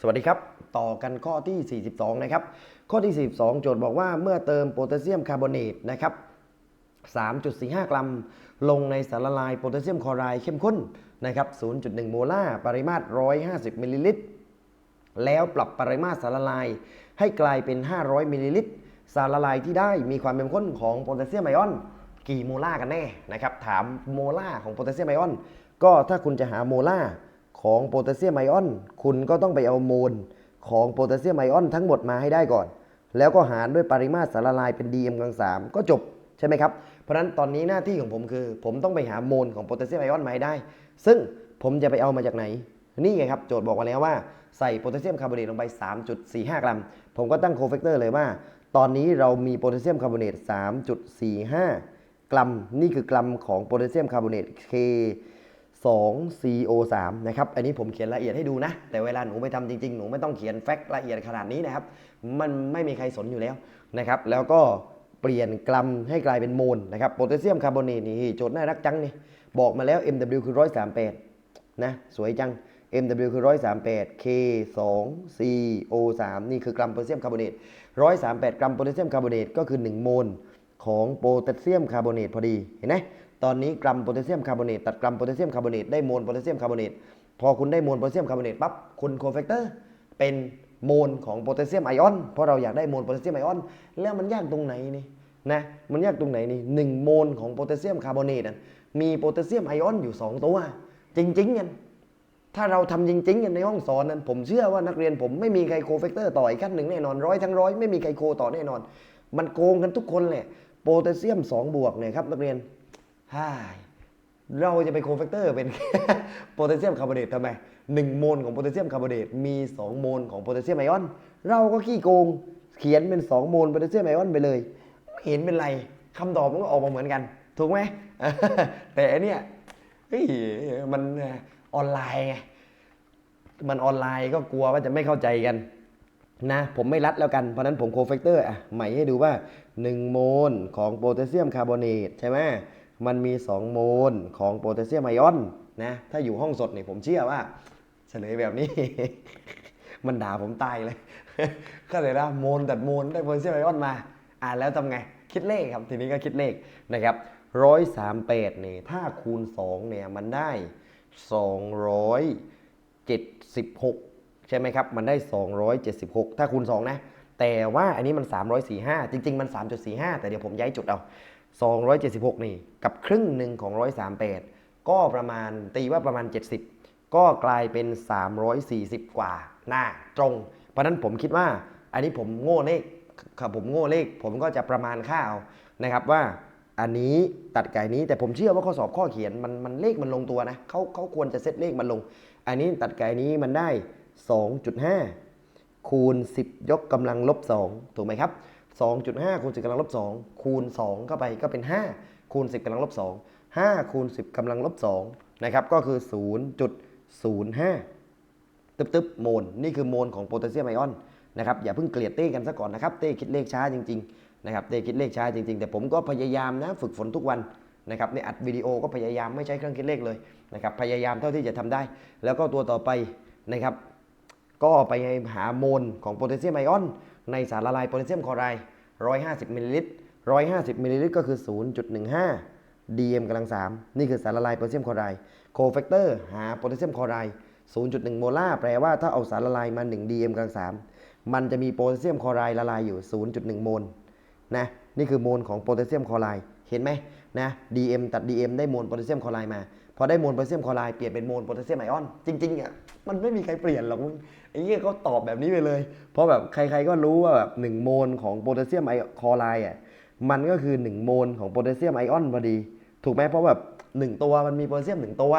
สวัสดีครับ ต่อกันข้อที่ 42 นะครับ ข้อที่ 42 โจทย์บอกว่าเมื่อเติมโพแทสเซียมคาร์บอเนตนะครับ 3.45 กรัม ลงในสารละลายโพแทสเซียมคลอไรด์เข้มข้นนะครับ 0.1 โมลาร์ ปริมาตร 150 มิลลิลิตร แล้วปรับปริมาตรสารละลายให้กลายเป็น 500 มิลลิลิตร สารละลายที่ได้มีความเข้มข้นของโพแทสเซียมไอออน กี่โมลาร์กันแน่นะครับ ถามโมลาร์ของโพแทสเซียมไอออน ก็ถ้าคุณจะหาโมลาร์ ของโพแทสเซียมไอออน คุณก็ต้องไปเอาโมลของโพแทสเซียมไอออนทั้งหมดมาให้ได้ก่อน แล้วก็หารด้วยปริมาตรสารละลายเป็น DM กำลังสามก็จบใช่ไหมครับ เพราะฉะนั้นตอนนี้หน้าที่ของผมคือ ผมต้องไปหาโมลของโพแทสเซียมไอออนมาให้ได้ ซึ่งผมจะไปเอามาจากไหน นี่ไงครับ โจทย์บอกมาแล้วว่าใส่โพแทสเซียมคาร์บอเนตลงไป 3.45 กรัม ผมก็ตั้งโคเฟกเตอร์เลยว่า ตอนนี้เรามีโพแทสเซียมคาร์บอเนต 3.45 กรัม นี่คือกรัมของโพแทสเซียมคาร์บอเนต K 2 CO3 นะครับ อันนี้ผมเขียนละเอียดให้ดูนะ แต่เวลาหนูไปทำจริงๆ หนูไม่ต้องเขียนแฟกต์ละเอียดขนาดนี้นะครับ มันไม่มีใครสนอยู่แล้วนะครับ แล้วก็เปลี่ยนกรัมให้กลายเป็นโมลนะครับ โพแทสเซียมคาร์บอเนตนี่โจทย์น่ารักจังนี่ บอกมาแล้ว MW คือ 138 นะ สวยจัง MW คือ 138 K 2 CO 3นี่คือกรัมโพแทสเซียมคาร์บอเนต138 กรัมโพแทสเซียมคาร์บอเนตก็คือ 1 โมลของโพแทสเซียมคาร์บอเนตพอดี เห็นไหม ตอนนี้กรัมโพแทสเซียมคาร์บอเนตตัดกรัมโพแทสเซียมคาร์บอเนตได้โมลโพแทสเซียมคาร์บอเนตพอคุณได้โมลโพแทสเซียมคาร์บอเนตปั๊บคุณโคเฟกเตอร์เป็นโมลของโพแทสเซียมไอออนเพราะเราอยากได้โมลโพแทสเซียมไอออนแล้วมันยากตรงไหนนี่นะมันยากตรงไหนนี่หนึ่งโมลของโพแทสเซียมคาร์บอเนตมีโพแทสเซียมไอออนอยู่ 2 ตัว จริงๆกันถ้าเราทำจริงๆกันในห้องสอนนั้น ผมเชื่อว่านักเรียนผมไม่มีใครโคเฟกเตอร์ต่ออีกขั้นหนึ่งแน่นอนร้อยทั้งร้อยไม่มีใครโคต่อแน่นอน มันโกงกันทุกคนแหละโพแทสเซียม2บวกเนี่ยครับนักเรียน ฮ่าเราจะไปโคเฟกเตอร์เป็นโพแทสเซียมคาร์บอเนตทำไมหนึ่งโมลของโพแทสเซียมคาร์บอเนตมี 2 โมลของโพแทสเซียมไอออน เราก็ขี้โกงเขียนเป็น 2 โมลโพแทสเซียมไอออนไปเลยไม่เห็นเป็นไรคำตอบมันก็ออกมาเหมือนกัน ถูกไหมแต่อันเนี้ยมันออนไลน์ไงมันออนไลน์ก็กลัวว่าจะไม่เข้าใจกันนะผมไม่รัดแล้วกัน เพราะฉะนั้นผมโคเฟกเตอร์อะใหม่ให้ดูว่า 1 โมลของโพแทสเซียมคาร์บอเนตใช่ไหม มันมี 2 โมลของโพแทสเซียมไอออนนะ ถ้าอยู่ห้องสดเนี่ยผมเชื่อว่า เฉลยแบบนี้ มันด่าผมตายเลย ก็เลยนะโมลตัดโมลได้โพแทสเซียมไอออนมา อ่าแล้วทำไง คิดเลขครับ ทีนี้ก็คิดเลขนะครับร้อยสามแปดเนี่ยถ้าคูณสองเนี่ย มันได้สองร้อย76 ใช่ไหมครับ มันได้ 276 ถ้าคูณ 2 นะ แต่ว่าอันนี้มัน 345 จริง ๆ มัน 3.45 แต่เดี๋ยวผมย้ายจุดเอา 276 นี่ กับครึ่งหนึ่งของ 138 ก็ประมาณตีว่าประมาณ 70 ก็กลายเป็น 340 กว่า หน้าตรง เพราะนั้นผมคิดว่า อันนี้ผมโง่เลขครับผมโง่เลข ผมก็จะประมาณค่าเอานะครับว่าอันนี้ตัดไก่นี้แต่ผมเชื่อว่าข้อสอบข้อเขียนมันมันเลขมันลงตัวนะเขาเขาควรจะเซตเลขมันลง อันนี้ตัดไก่นี้มันได้ 2.5 คูณ 10 ยกกำลังลบ 2 ถูกไหมครับ 2.5คูณ10กำลังลบ2คูณ 2 เข้าไปก็เป็น 5 คูณ 10กำลังลบ2 5คูณ10กำลังลบ2นะครับก็คือ 0.05 ตึ๊บๆโมลนี่คือโมลของโพแทสเซียมไอออนนะครับอย่าเพิ่งเกลียดเต้กันซะก่อนนะครับเต้คิดเลขช้าจริงๆนะครับเต้คิดเลขช้าจริงๆ แต่ผมก็พยายามนะฝึกฝนทุกวันนะครับในอัดวิดีโอก็พยายามไม่ใช้เครื่องคิดเลขเลยนะครับพยายามเท่าที่จะทำได้ แล้วก็ตัวต่อไปนะครับ ก็ไปหาโมลของโพแทสเซียมไอออน ในสารละลายโพแทสเซียมคลอไรด์150มิลลิลิตร150มิลลิลิตรก็คือ 0.15 DM กำลัง3นี่คือสารละลายโพแทสเซียมคลอไรด์โคแฟกเตอร์หาโพแทสเซียมคลอไรด์0.1 โมลาร์แปลว่าถ้าเอาสารละลายมา 1 DM กำลัง3มันจะมีโพแทสเซียมคลอไรด์ละลายอยู่ 0.1 โมลนะนี่คือโมลของโพแทสเซียมคลอไรด์เห็นไหมนะ DM ตัด DM ได้โมลโพแทสเซียมคลอไรด์มา พอได้โมลโพแทสเซียมคลอไรด์เปลี่ยนเป็นโมลโพแทสเซียมไอออน จริงๆอะมันไม่มีใครเปลี่ยนหรอกมึงไอ้เงี้ยเขาตอบแบบนี้ไปเลย เพราะแบบใครๆก็รู้ว่าแบบหนึ่งโมลของโพแทสเซียมไอคลอไรด์อะมันก็คือ 1 โมลของโพแทสเซียมไอออนพอดี ถูกไหมเพราะแบบ1ตัวมันมีโพแทสเซียม 1 ตัว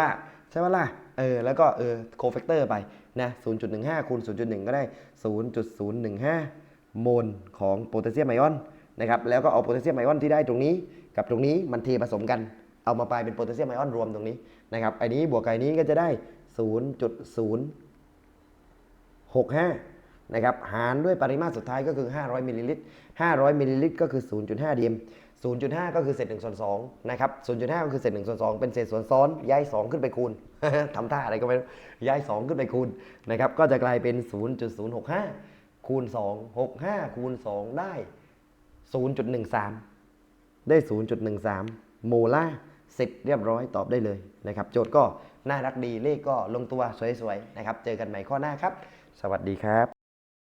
ใช่ไหมล่ะเออแล้วก็เออโคแฟกเตอร์ไปนะ0.15คูณ0.1 ก็ได้ 0.015 โมลของโพแทสเซียมไอออนนะครับแล้วก็เอาโพแทสเซียมไอออนที่ได้ตรงนี้กับตรงนี้มันเทผสมกัน เอามาไปเป็นโพแทสเซียมไอออนรวมตรงนี้นะครับไอ้นี้บวกไก่นี้ก็จะได้ 0.065นะครับหารด้วยปริมาตรสุดท้ายก็คือ 500มิลลิลิตร500มิลลิลิตรก็คือ 0.5 DM 0.5 ก็คือเศษ1ส่วน2นะครับ 0.5 ก็คือเศษ1ส่วน2เป็นเศษส่วนซ้อน ย้าย 2 ขึ้นไปคูณ ทำท่าอะไรก็ไม่รู้ ย้าย 2 ขึ้นไปคูณนะครับ ก็จะกลายเป็น 0.065 คูณ 2 65 คูณ 2 ได้ 0.13 ได้ 0.13 โมลาร์ เสร็จเรียบร้อยตอบได้เลยนะครับ โจทย์ก็น่ารักดีเลขก็ลงตัวสวยๆนะครับ เจอกันใหม่ข้อหน้าครับ สวัสดีครับ